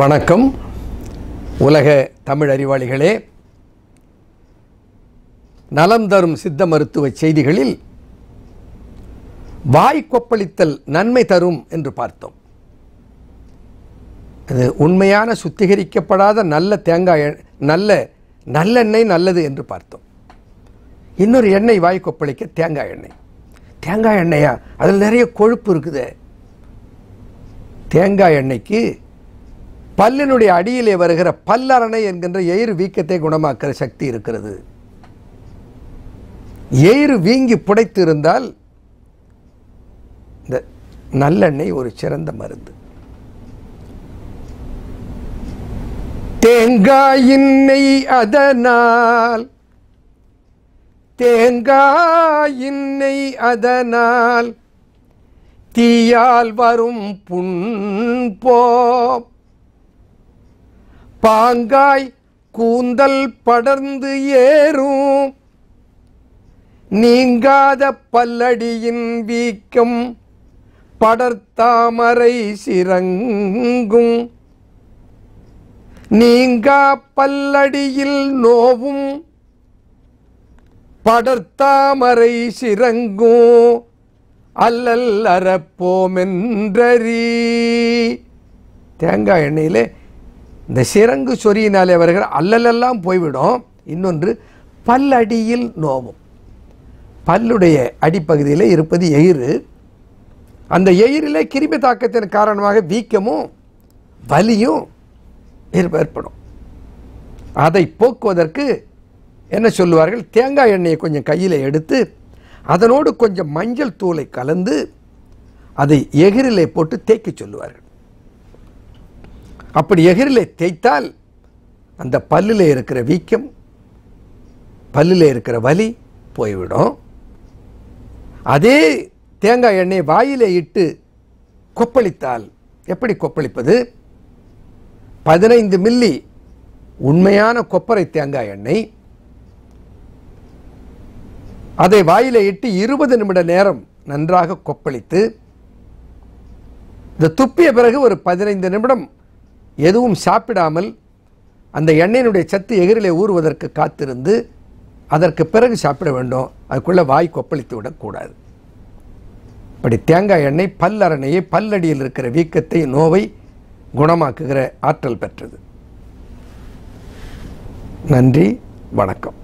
வணக்கம். உலக தமிழ் அறிவாளிகளே நலம் தரும் சித்த மருத்துவ செய்திகளில் வாய் கொப்பளித்தல் நன்மை தரும் என்று பார்த்தோம். அது உண்மையான சுத்திகரிக்கப்படாத நல்ல தேங்காய் நல்ல நல்லெண்ணெய் நல்லது என்று பார்த்தோம். இன்னொரு எண்ணெய் வாய் கொப்பளிக்க தேங்காய் எண்ணெய். தேங்காய் எண்ணெயா? அதில் நிறைய கொழுப்பு இருக்குது. தேங்காய் எண்ணெய்க்கு பல்லினுடைய அடியிலே வருகிற பல்லரணை என்கின்ற எயிர் வீக்கத்தை குணமாக்குற சக்தி இருக்கிறது. எயிறு வீங்கி புடைத்து இருந்தால் இந்த நல்லெண்ணெய் ஒரு சிறந்த மருந்து. தேங்காயின் நெய் அதனால் தேங்காயின் நெய் அதனால் தீயால் வரும் புண் போம் பாங்காய் கூந்தல் படர்ந்து ஏறும். நீங்காத பல்லடியின் வீக்கம் படர்த்தாமரை சிறங்கும். நீங்கா பல்லடியில் நோவும் படர்த்தாமரை சிறங்கும் அல்லல் அறப்போமென்றறி. தேங்காய் எண்ணெயிலே இந்த சிறங்கு சொறியினாலே வருகிற அல்லலெல்லாம் போய்விடும். இன்னொன்று பல்லடியில் நோவும். பல்லுடைய அடிப்பகுதியில் இருப்பது எயிறு. அந்த எயிரில் கிருமி தாக்கத்தின் காரணமாக வீக்கமும் வலியும் ஏற்படும். அதை போக்குவதற்கு என்ன சொல்லுவார்கள்? தேங்காய் எண்ணெயை கொஞ்சம் கையில் எடுத்து அதனோடு கொஞ்சம் மஞ்சள் தூளை கலந்து அதை எகிரிலே போட்டு தேக்கி சொல்லுவார்கள். அப்படி எகிரிலே தேய்த்தால் அந்த பல்லில் இருக்கிற வீக்கம் பல்லில் இருக்கிற வலி போய்விடும். அதே தேங்காய் எண்ணெய் வாயிலே இட்டு கொப்பளித்தால் எப்படி கொப்பளிப்பது? பதினைந்து மில்லி உண்மையான கொப்பரை தேங்காய் எண்ணெய் அதை வாயில இட்டு இருபது நிமிட நேரம் நன்றாக கொப்பளித்து இந்த துப்பிய பிறகு ஒரு பதினைந்து நிமிடம் எதுவும் சாப்பிடாமல் அந்த எண்ணெயினுடைய சத்து எகிரிலே ஊறுவதற்கு காத்திருந்து அதற்கு பிறகு சாப்பிட வேண்டும். அதுக்குள்ளே வாய் கொப்பளித்து விடக்கூடாது. இப்படி தேங்காய் எண்ணெய் பல்லரணையை பல்லடியில் இருக்கிற வீக்கத்தை நோவை குணமாக்குகிற ஆற்றல் பெற்றது. நன்றி வணக்கம்.